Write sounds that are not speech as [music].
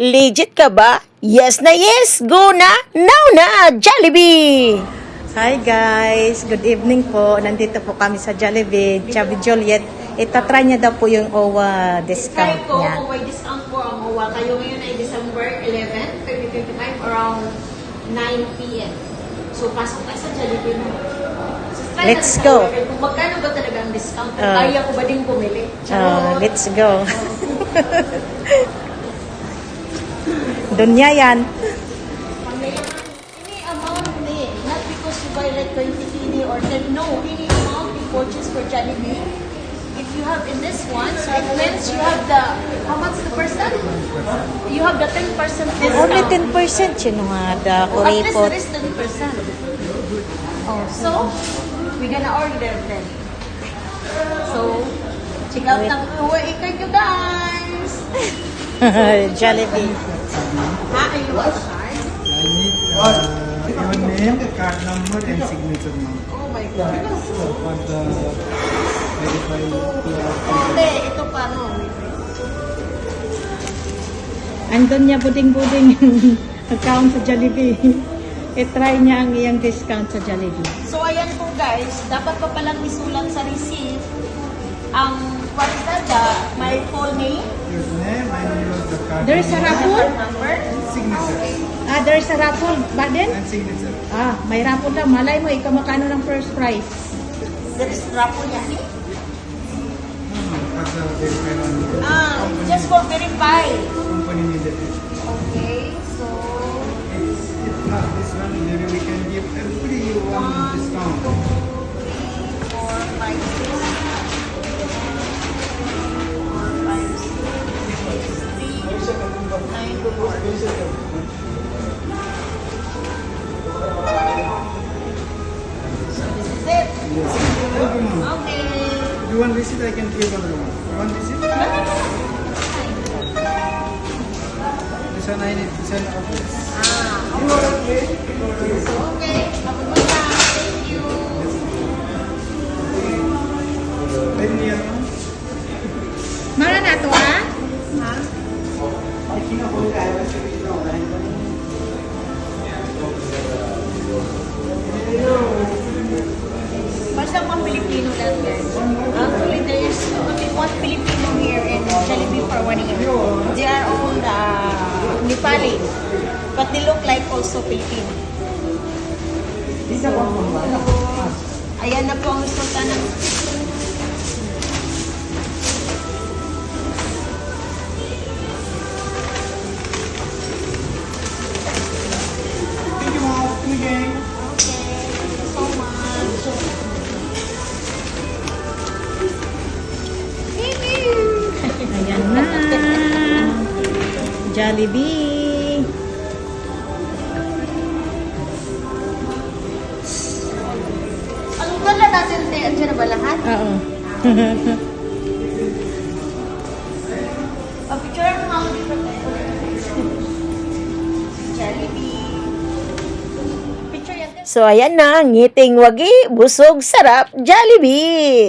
Legit ka ba? Yes na yes! Go na! Now na! Jollibee! Hi guys! Good evening po. Nandito po kami sa Jollibee, Chubby Joliet. Itatry niya daw po yung OWA discount ko niya. may discount po ang MOA. Kayo ngayon ay December 11, 2025, around 9 p.m. So, pasok tayo sa Jollibee mo. So, Let's go. Kung magkano ba talaga ang discount? Ah. kaya ko ba din bumili? Uh, let's go. [laughs] Doon niya yan. Any amount ni, not because you buy like 20 kini or 10, no, any amount you purchase for Jollibee. If you have in this one, so it means you have the, how much the percent? You have the 10% discount. Only 10% yun nga da at least kuripot. there is 10%. Oh, so, we gonna order then. So, check out ng uwi ikay nyo guys. [laughs] Jollibee. Ha? Ay, you want card? I need uh, your name, card number, and signature number Oh my God. for the verify. Hindi, ito pa no. Andun niya buding-buding [laughs] yung account sa Jollibee. I-try niya ang iyang discount sa Jollibee. So, ayan po guys, dapat pa palang isulat sa receipt ang what is that? The, my full name, Your name and your There's a raffle? Ah, there's a raffle ba din? and signature. Ah, may raffle daw. Malay mo, ikaw makano ng first prize. There is raffle yan eh. Hmm. Ah, just for verify. You want receipt, I can give another one. You want receipt? This one I need. This one office. Ah, okay. Okay. Magka, thank you. Near, ma'am. Mara na to, ah? Ha? Basta pang Pilipino lang guys. Actually, there is only one Filipino here in Jollibee for one year. They are all uh, Nepali. But they look like also Filipino. Ayan Ayan na. Jollibee. Ang gala natin, te, andyan na ba lahat? Oo. Pag-picture mo ako dito. Jollibee. So ayan na, ngiting wagi, busog, sarap, Jollibee!